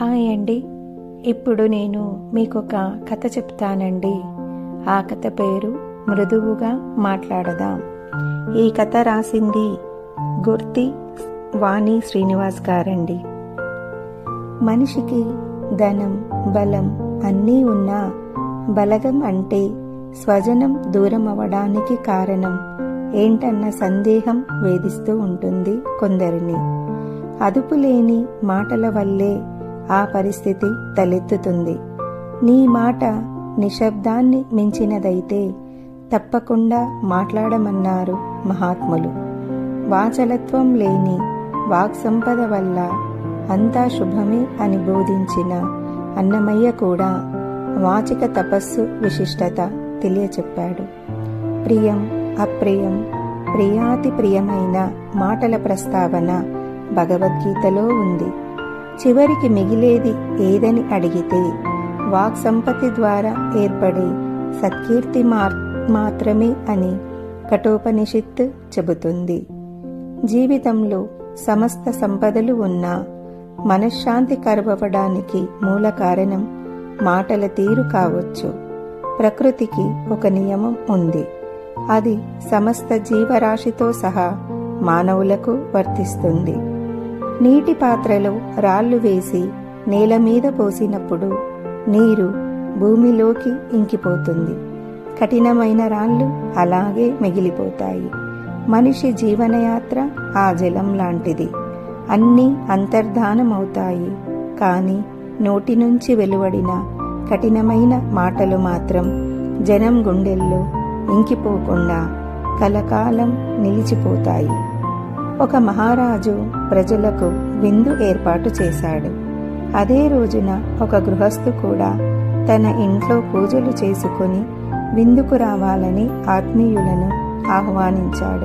Hi అండి. ఇప్పుడు నేను మీకొక కథ చెప్తానండి. ఆ కథ పేరు మృదువుగా మాట్లాడదాం. ఈ కథ రాసింది గుర్తి వాణి శ్రీనివాస్ గారండి. మనిషికి ధనం బలం అన్నీ ఉన్నా బలగం అంటే స్వజనం దూరం అవ్వడానికి కారణం ఏంటన్న సందేహం వేధిస్తూ ఉంటుంది కొందరిని. అదుపులేని మాటల వల్లే ఆ పరిస్థితి తలెత్తుతుంది. నీ మాట నిశ్శబ్దాన్ని మించినదైతే తప్పకుండా మాట్లాడమన్నారు మహాత్ములు. వాచలత్వం లేని వాక్సంపద వల్ల అంతా శుభమే అని బోధించిన అన్నమయ్య కూడా వాచిక తపస్సు విశిష్టత తెలియచెప్పాడు. ప్రియం అప్రియం ప్రియాతి ప్రియమైన మాటల ప్రస్తావన భగవద్గీతలో ఉంది. చివరికి మిగిలేది ఏదని అడిగితే వాక్ సంపత్తి ద్వారా ఏర్పడే సత్కీర్తి మాత్రమే అని కఠోపనిషత్తు చెబుతుంది. జీవితంలో సమస్త సంపదలు ఉన్నా మనశ్శాంతి కరువవడానికి మూల కారణం మాటల తీరు కావచ్చు. ప్రకృతికి ఒక నియమం ఉంది. అది సమస్త జీవరాశితో సహా మానవులకు వర్తిస్తుంది. నీటి పాత్రలో రాళ్ళు వేసి నేల మీద పోసినప్పుడు నీరు భూమిలోకి ఇంకిపోతుంది. కఠినమైన రాళ్ళు అలాగే మిగిలిపోతాయి. మనిషి జీవనయాత్ర ఆ జలం లాంటిది. అన్నీ అంతర్ధానమవుతాయి. కానీ నోటి నుంచి వెలువడిన కఠినమైన మాటలు మాత్రం జనం గుండెల్లో ఇంకిపోకుండా కలకాలం నిలిచిపోతాయి. ఒక మహారాజు ప్రజలకు విందు ఏర్పాటు చేశాడు. అదే రోజున ఒక గృహస్థు కూడా తన ఇంట్లో పూజలు చేసుకుని విందుకు రావాలని ఆత్మీయులను ఆహ్వానించాడు.